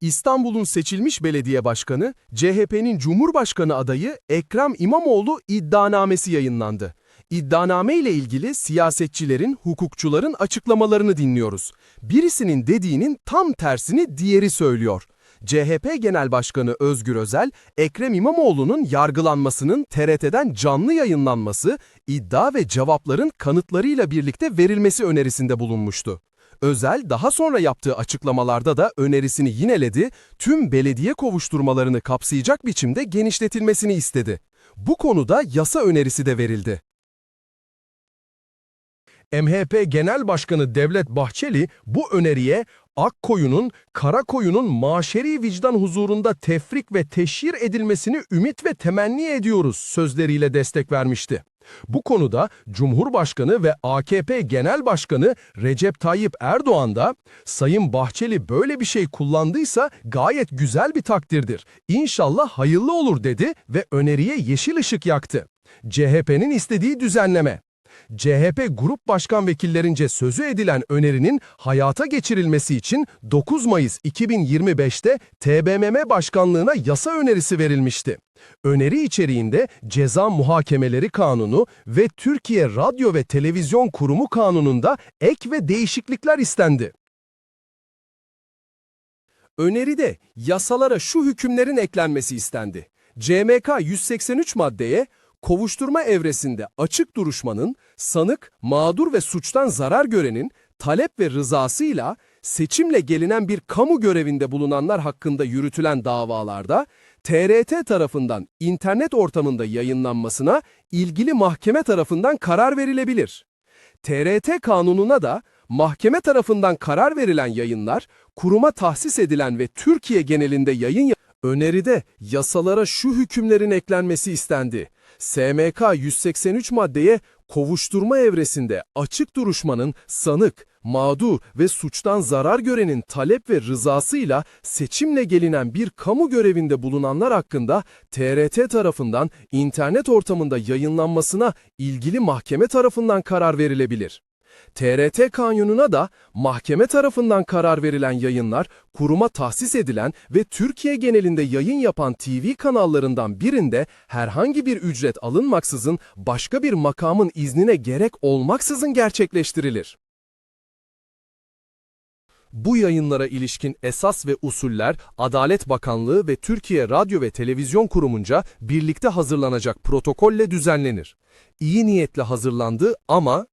İstanbul'un seçilmiş belediye başkanı, CHP'nin Cumhurbaşkanı adayı Ekrem İmamoğlu iddianamesi yayınlandı. İddianame ile ilgili siyasetçilerin, hukukçuların açıklamalarını dinliyoruz. Birisinin dediğinin tam tersini diğeri söylüyor. CHP Genel Başkanı Özgür Özel, Ekrem İmamoğlu'nun yargılanmasının TRT'den canlı yayınlanması, iddia ve cevapların kanıtlarıyla birlikte verilmesi önerisinde bulunmuştu. Özel daha sonra yaptığı açıklamalarda da önerisini yineledi, tüm belediye kovuşturmalarını kapsayacak biçimde genişletilmesini istedi. Bu konuda yasa önerisi de verildi. MHP Genel Başkanı Devlet Bahçeli bu öneriye Akkoyun'un, Karakoyun'un maşeri vicdan huzurunda tefrik ve teşhir edilmesini ümit ve temenni ediyoruz sözleriyle destek vermişti. Bu konuda Cumhurbaşkanı ve AKP Genel Başkanı Recep Tayyip Erdoğan da Sayın Bahçeli böyle bir şey kullandıysa gayet güzel bir takdirdir. İnşallah hayırlı olur dedi ve öneriye yeşil ışık yaktı. CHP'nin istediği düzenleme. CHP Grup Başkan Vekillerince sözü edilen önerinin hayata geçirilmesi için 9 Mayıs 2025'te TBMM Başkanlığına yasa önerisi verilmişti. Öneri içeriğinde Ceza Muhakemeleri Kanunu ve Türkiye Radyo ve Televizyon Kurumu Kanunu'nda ek ve değişiklikler istendi. Öneride yasalara şu hükümlerin eklenmesi istendi. CMK 183 maddeye kovuşturma evresinde açık duruşmanın, sanık, mağdur ve suçtan zarar görenin talep ve rızasıyla seçimle gelinen bir kamu görevinde bulunanlar hakkında yürütülen davalarda TRT tarafından internet ortamında yayınlanmasına ilgili mahkeme tarafından karar verilebilir. TRT kanununa da mahkeme tarafından karar verilen yayınlar, kuruma tahsis edilen ve Türkiye genelinde yayın ya- Öneride yasalara şu hükümlerin eklenmesi istendi. SMK 183 maddeye kovuşturma evresinde açık duruşmanın sanık, mağdur ve suçtan zarar görenin talep ve rızasıyla seçimle gelinen bir kamu görevinde bulunanlar hakkında TRT tarafından internet ortamında yayınlanmasına ilgili mahkeme tarafından karar verilebilir. TRT kanununa da mahkeme tarafından karar verilen yayınlar, kuruma tahsis edilen ve Türkiye genelinde yayın yapan TV kanallarından birinde herhangi bir ücret alınmaksızın başka bir makamın iznine gerek olmaksızın gerçekleştirilir. Bu yayınlara ilişkin esas ve usuller Adalet Bakanlığı ve Türkiye Radyo ve Televizyon Kurumunca birlikte hazırlanacak protokolle düzenlenir. İyi niyetle hazırlandı ama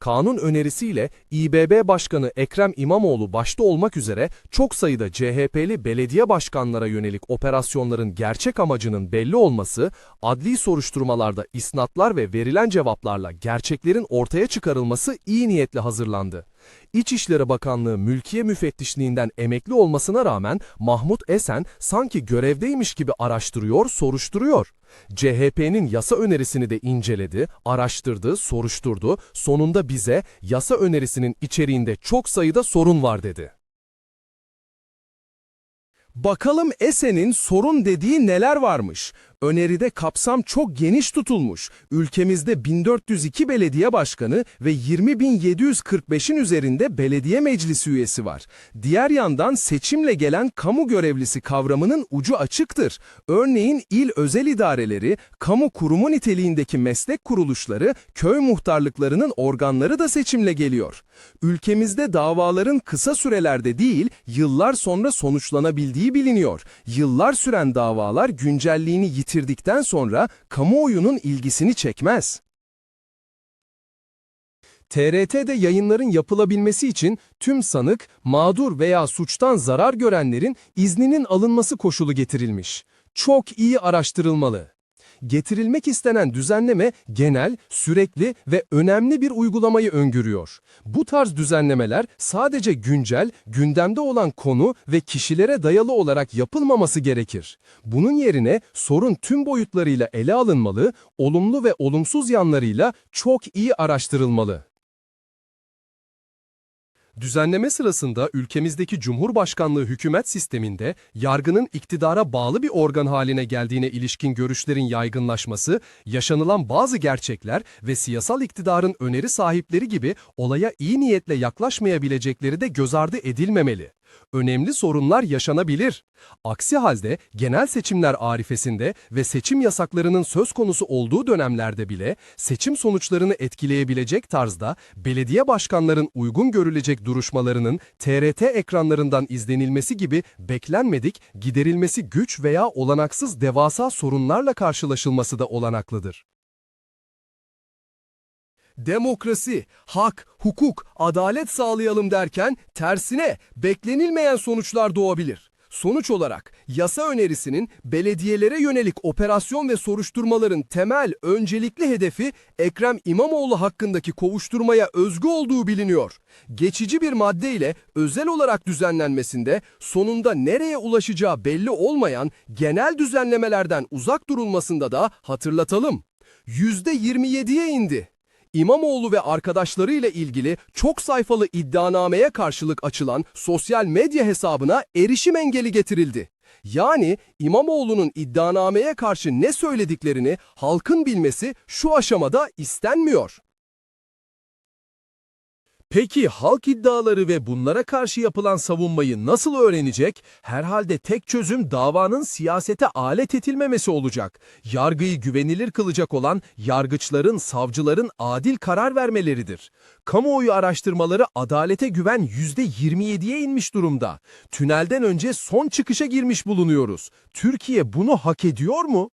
Kanun önerisiyle İBB Başkanı Ekrem İmamoğlu başta olmak üzere çok sayıda CHP'li belediye başkanlara yönelik operasyonların gerçek amacının belli olması, adli soruşturmalarda isnatlar ve verilen cevaplarla gerçeklerin ortaya çıkarılması iyi niyetle hazırlandı. İçişleri Bakanlığı Mülkiye Müfettişliğinden emekli olmasına rağmen Mahmut Esen sanki görevdeymiş gibi araştırıyor, soruşturuyor. CHP'nin yasa önerisini de inceledi, araştırdı, soruşturdu, sonunda bize yasa önerisinin içeriğinde çok sayıda sorun var dedi. Bakalım Esen'in sorun dediği neler varmış? Öneride kapsam çok geniş tutulmuş. Ülkemizde 1402 belediye başkanı ve 20.745'in üzerinde belediye meclisi üyesi var. Diğer yandan seçimle gelen kamu görevlisi kavramının ucu açıktır. Örneğin il özel idareleri, kamu kurumu niteliğindeki meslek kuruluşları, köy muhtarlıklarının organları da seçimle geliyor. Ülkemizde davaların kısa sürelerde değil, yıllar sonra sonuçlanabildiği biliniyor. Yıllar süren davalar güncelliğini yitirdikten sonra kamuoyunun ilgisini çekmez. TRT'de yayınların yapılabilmesi için tüm sanık, mağdur veya suçtan zarar görenlerin izninin alınması koşulu getirilmiş. Çok iyi araştırılmalı. Getirilmek istenen düzenleme genel, sürekli ve önemli bir uygulamayı öngörüyor. Bu tarz düzenlemeler sadece güncel, gündemde olan konu ve kişilere dayalı olarak yapılmaması gerekir. Bunun yerine sorun tüm boyutlarıyla ele alınmalı, olumlu ve olumsuz yanlarıyla çok iyi araştırılmalı. Düzenleme sırasında ülkemizdeki Cumhurbaşkanlığı hükümet sisteminde yargının iktidara bağlı bir organ haline geldiğine ilişkin görüşlerin yaygınlaşması, yaşanılan bazı gerçekler ve siyasal iktidarın öneri sahipleri gibi olaya iyi niyetle yaklaşmayabilecekleri de göz ardı edilmemeli. Önemli sorunlar yaşanabilir. Aksi halde genel seçimler arifesinde ve seçim yasaklarının söz konusu olduğu dönemlerde bile seçim sonuçlarını etkileyebilecek tarzda belediye başkanların uygun görülecek duruşmalarının TRT ekranlarından izlenilmesi gibi beklenmedik, giderilmesi güç veya olanaksız devasa sorunlarla karşılaşılması da olanaklıdır. Demokrasi, hak, hukuk, adalet sağlayalım derken tersine beklenilmeyen sonuçlar doğabilir. Sonuç olarak yasa önerisinin belediyelere yönelik operasyon ve soruşturmaların temel öncelikli hedefi Ekrem İmamoğlu hakkındaki kovuşturmaya özgü olduğu biliniyor. Geçici bir madde ile özel olarak düzenlenmesinde sonunda nereye ulaşacağı belli olmayan genel düzenlemelerden uzak durulmasında da hatırlatalım. %27'ye indi. İmamoğlu ve arkadaşlarıyla ilgili çok sayfalı iddianameye karşılık açılan sosyal medya hesabına erişim engeli getirildi. Yani İmamoğlu'nun iddianameye karşı ne söylediklerini halkın bilmesi şu aşamada istenmiyor. Peki halk iddiaları ve bunlara karşı yapılan savunmayı nasıl öğrenecek? Herhalde tek çözüm davanın siyasete alet edilmemesi olacak. Yargıyı güvenilir kılacak olan yargıçların, savcıların adil karar vermeleridir. Kamuoyu araştırmaları adalete güven %27'ye inmiş durumda. Tünelden önce son çıkışa girmiş bulunuyoruz. Türkiye bunu hak ediyor mu?